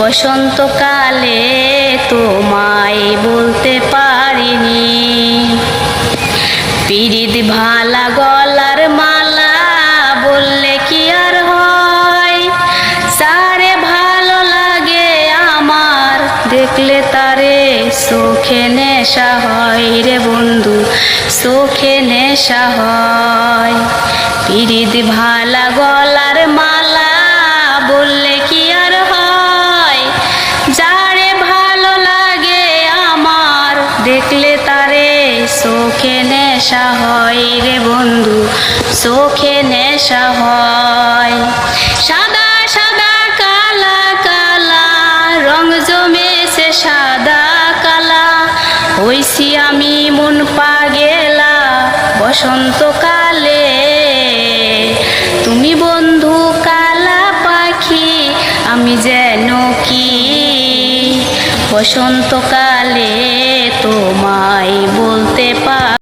বসন্তকালে তোমায় বলতে পারিনি। পিরিত ভালা গলার মালা বললে কি আর হয়? সারে ভালো লাগে আমার, দেখলে তারে চোখে নেশা হয় রে বন্ধু, চোখে নেশা হয়। পিরিত ভালা গলার দেখলে তারে চোখে নেশা হয় রে বন্ধু, চোখে নেশা হয়। সাদা সাদা, কালা কালা, রং জমেছে সাদা, কালা। হইছি আমি মন পাগেলা, বসন্তকালে। তুমি বন্ধু কালা পাখি, আমি কি বসন্তকালে পার